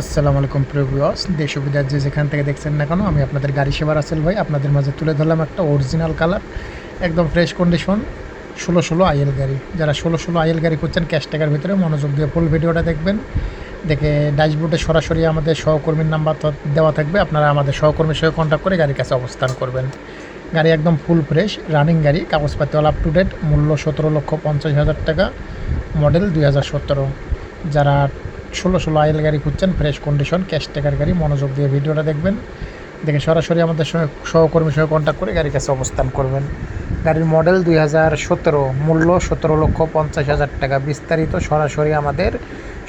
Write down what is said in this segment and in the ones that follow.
আসসালামু আলাইকুম প্রিভিয়াস দেশ সুবিধার যে যেখান থেকে দেখছেন না কেন, আমি আপনাদের গাড়ি সেবার আসেল ভাই। আপনাদের মাঝে তুলে ধরলাম একটা অরিজিনাল কালার একদম ফ্রেশ কন্ডিশন ষোলো ষোলো আইএল গাড়ি। যারা ষোলো ষোলো আইএল গাড়ি করছেন ক্যাশ টাকার ভিতরে মনোযোগ দিয়ে ফুল ভিডিওটা দেখবেন। দেখে ড্যাশবোর্ডে সরাসরি আমাদের সহকর্মীর নাম্বার দেওয়া থাকবে। আপনারা আমাদের সহকর্মীর সঙ্গে কন্ট্যাক্ট করে গাড়ির কাছে অবস্থান করবেন। গাড়ি একদম ফুল ফ্রেশ রানিং গাড়ি, কাগজপাতি অল আপ টু ডেট মূল্য সতেরো লক্ষ পঞ্চাশ হাজার টাকা মডেল দুই হাজার সতেরো। যারা ষোলো ষোলো আইএল গাড়ি খুঁজছেন ফ্রেশ কন্ডিশন ক্যাশ টাকার গাড়ি, মনোযোগ দিয়ে ভিডিওটা দেখবেন। দেখে সরাসরি আমাদের সঙ্গে সহকর্মীর সঙ্গে কন্ট্যাক্ট করে গাড়ির কাছে অবস্থান করবেন। গাড়ির মডেল দুই হাজার সতেরো, মূল্য সতেরো লক্ষ পঞ্চাশ হাজার টাকা। বিস্তারিত সরাসরি আমাদের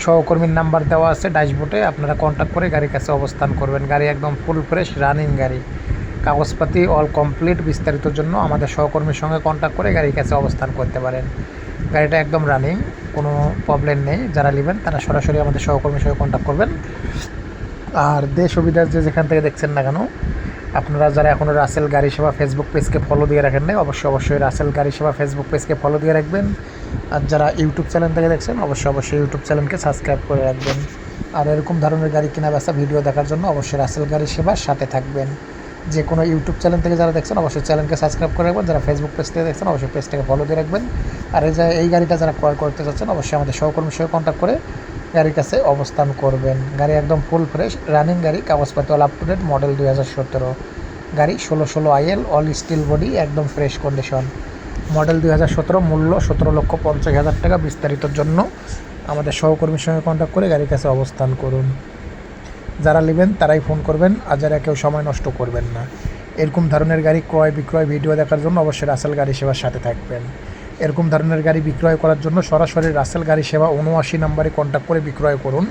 সহকর্মীর নাম্বার দেওয়া আছে ড্যাশবোর্ডে, আপনারা কন্ট্যাক্ট করে গাড়ির কাছে অবস্থান করবেন। গাড়ি একদম ফুল ফ্রেশ রানিং গাড়ি। কাগজপাতি অল কমপ্লিট বিস্তারিতর জন্য আমাদের সহকর্মীর সঙ্গে কন্ট্যাক্ট করে গাড়ির কাছে অবস্থান করতে পারেন। গাড়িটা একদম রানিং কোনো প্রবলেম নেই। যারা নেবেন, তারা সরাসরি আমাদের সহকর্মীর সঙ্গে কন্ট্যাক্ট করবেন। আর দেশ সুবিধার যে যেখান থেকে দেখছেন না কেন, আপনারা যারা এখনও রাসেল গাড়ি সেবা ফেসবুক পেজকে ফলো দিয়ে রাখেন নাই, অবশ্যই অবশ্যই রাসেল গাড়ি সেবা ফেসবুক পেজকে ফলো দিয়ে রাখবেন। আর যারা ইউটিউব চ্যানেল থেকে দেখছেন, অবশ্যই অবশ্যই ইউটিউব চ্যানেলকে সাবস্ক্রাইব করে রাখবেন। আর এরকম ধরনের গাড়ি কেনা বেচা ভিডিও দেখার জন্য অবশ্যই রাসেল গাড়ি সেবার সাথে থাকবেন। যে কোনো ইউটিউব চ্যানেল থেকে যারা দেখছেন, অবশ্যই চ্যানেলকে সাবস্ক্রাইব করে রাখবেন। যারা ফেসবুক পেজ থেকে দেখছেন, অবশ্যই পেজটাকে ফলো দিয়ে রাখবেন। আর এই যে, এই গাড়িটা যারা ক্রয় করতে চাচ্ছেন অবশ্যই আমাদের সহকর্মীর সঙ্গে কন্ট্যাক্ট করে গাড়ির কাছে অবস্থান করবেন। গাড়ি একদম ফুল ফ্রেশ রানিং গাড়ি, কাগজপত্র আপ টু ডেট মডেল দুই হাজার সতেরো। গাড়ি ষোলো ষোলো আইএল অল স্টিল বডি একদম ফ্রেশ কন্ডিশন মডেল দুই হাজার সতেরো, মূল্য সতেরো লক্ষ পঞ্চাশ হাজার টাকা বিস্তারিতর জন্য আমাদের সহকর্মীর সঙ্গে কন্ট্যাক্ট করে গাড়ির কাছে অবস্থান করুন। যারা নেবেন তারাই ফোন করবেন আর যারা কেউ সময় নষ্ট করবেন না। এরকম ধরনের গাড়ি ক্রয় বিক্রয় ভিডিও দেখার জন্য অবশ্যই রাসেল গাড়ি সেবার সাথে থাকবেন। এরকম ধরনের গাড়ি বিক্রয় করার জন্য সরাসরি রাসেল গাড়ি সেবা উনআশি নম্বরে কন্ট্যাক্ট করে বিক্রয় করুন।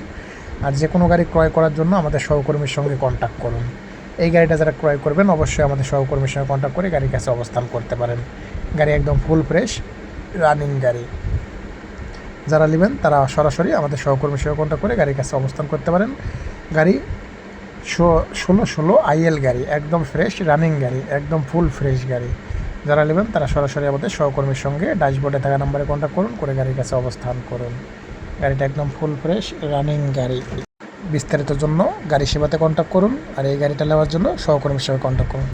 আর যে কোনো গাড়ি ক্রয় করার জন্য আমাদের সহকর্মীর সঙ্গে কন্ট্যাক্ট করুন। এই গাড়িটা যারা ক্রয় করবেন অবশ্যই আমাদের সহকর্মীর সঙ্গে কন্ট্যাক্ট করে গাড়ির কাছে অবস্থান করতে পারেন। গাড়ি একদম ফুল ফ্রেশ রানিং গাড়ি। যারা নেবেন তারা সরাসরি আমাদের সহকর্মীর সঙ্গে কন্ট্যাক্ট করে গাড়ির কাছে অবস্থান করতে পারেন। গাড়ি ষোলো ষোলো আইএল গাড়ি, একদম ফ্রেশ রানিং গাড়ি, একদম ফুল ফ্রেশ গাড়ি। যারা নেবেন তারা সরাসরি আমাদের সহকর্মীর সঙ্গে ড্যাশবোর্ডে থাকা নাম্বারে কন্ট্যাক্ট করুন, করে গাড়ির কাছে অবস্থান করুন। গাড়িটা একদম ফুল ফ্রেশ রানিং গাড়ি। বিস্তারিত জন্য গাড়ি সেবাতে কন্ট্যাক্ট করুন, আর এই গাড়িটা নেওয়ার জন্য সহকর্মীর সঙ্গে কন্ট্যাক্ট করুন।